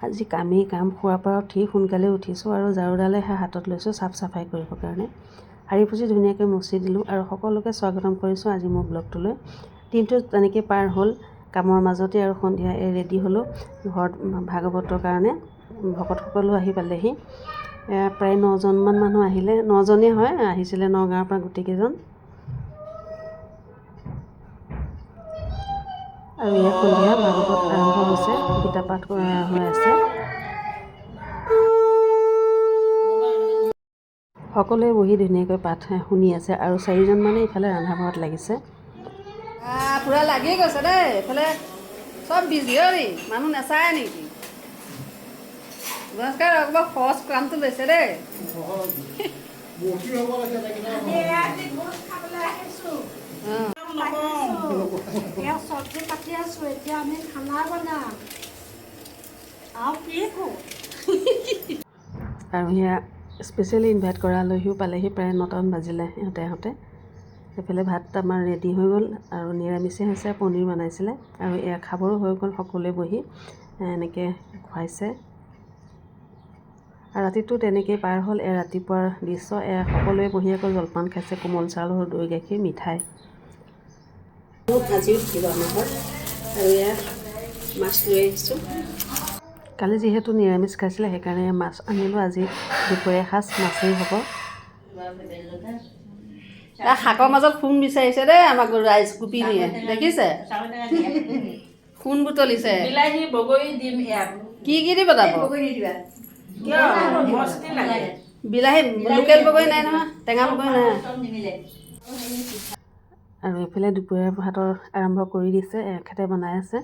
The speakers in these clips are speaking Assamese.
আজি কামেই কাম খোৱাৰ পৰা উঠি সোনকালে উঠিছোঁ আৰু ঝাৰুডালে সেই হাতত লৈছোঁ চাফ চাফাই কৰিবৰ কাৰণে। সাৰি পুচি ধুনীয়াকৈ মচি দিলোঁ আৰু সকলোকে স্বাগতম কৰিছোঁ আজি মোৰ ব্লগটোলৈ। দিনটো তেনেকৈ পাৰ হ'ল কামৰ মাজতে আৰু সন্ধিয়া এই ৰেডি হ'লোঁ ঘৰত ভাগৱতৰ কাৰণে ভকতসকলো আহি পালেহি। প্ৰায় নজনমান মানুহ আহিলে নজনেই হয় আহিছিলে নগাঁৱৰ পৰা গোটেইকেইজন। আৰু ইয়াত সন্ধিয়া ভাগৱত আৰম্ভ হৈছে গীতা পাঠ কৰা হৈ আছে সকলোৱে বহি ধুনীয়াকৈ পাঠ শুনি আছে আৰু চাৰিজন মানে ইফালে ৰন্ধা বঢ়াত লাগিছে পুৰা লাগি গৈছে দেই এইফালে চব বিজি অৰি মানুহ নাচায় নেকি গণেশকাই অকণমান সহজ কামটো লৈছে দেই চব্জি কাটি আছো এতিয়া আমি খানা বনাম আৰু কি কওঁ আৰু সেয়া স্পেচিয়েলি ইনভাইট কৰা আলহীও পালেহি প্ৰায় নটামান বাজিলে সিহঁতে আহোঁতে। সেইফালে ভাত আমাৰ ৰেডি হৈ গ'ল আৰু নিৰামিষে হৈছে পনীৰ বনাইছিলে। আৰু এয়া খাবৰো হৈ গ'ল সকলোৱে বহি এনেকৈ খুৱাইছে। ৰাতিটো তেনেকেই পাৰ হ'ল এয়া ৰাতিপুৱাৰ দৃশ্য এয়া সকলোৱে বহি আকৌ জলপান খাইছে কোমল চাউল দৈ গাখীৰ মিঠাই। ভাজি উঠিব মাছ লৈ আহিছোঁ। কালি যিহেতু নিৰামিষ খাইছিলে সেইকাৰণে মাছ আনিলোঁ। আজি দুপৰীয়া সাজ মাছেই হ'ব। শাকৰ মাজত সোণ বিচাৰিছে দেই আমাক ৰাইজ গোপিনীয়ে দেখিছে? সোণ বুটলিছে। কি কি দি বনাব কিয় মস্তি লাগে বিলাহী লোকেল বগৰী নাই নহয় টেঙা বগৰী নাই। আৰু এইফালে দুপৰীয়াৰ ভাতৰ আৰম্ভ কৰি দিছে এখেতে বনাই আছে।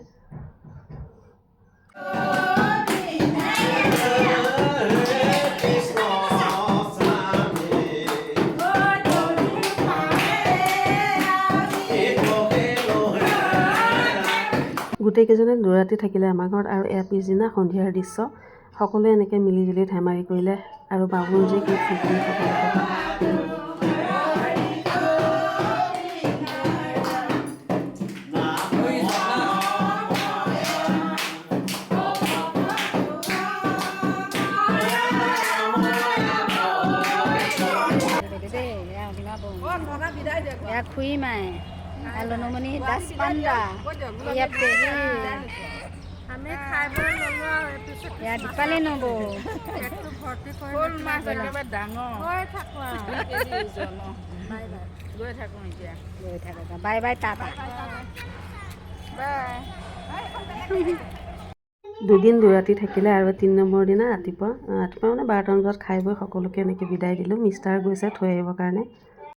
গোটেইকেইজনে দুৰাতি থাকিলে আমাৰ ঘৰত আৰু এয়া পিছদিনা সন্ধিয়াৰ দৃশ্য। সকলোৱে এনেকৈ মিলিজুলি ধেমালি কৰিলে আৰু বাবুৰ যে কি ফূৰ্তি আমি নব শ'ল মাছ একেবাৰে ডাঙৰ গৈ থাকোঁ। গৈ থাকোঁ এতিয়া গৈ থাকোঁ বাই বাই টাটা বাই দুদিন দুৰাতি থাকিলে আৰু তিনি নম্বৰ দিনা ৰাতিপুৱা ৰাতিপুৱা মানে বাৰটামান বজাত খাই বৈ সকলোকে এনেকৈ বিদায় দিলোঁ। মিষ্টাৰ গৈছে থৈ আহিবৰ কাৰণে।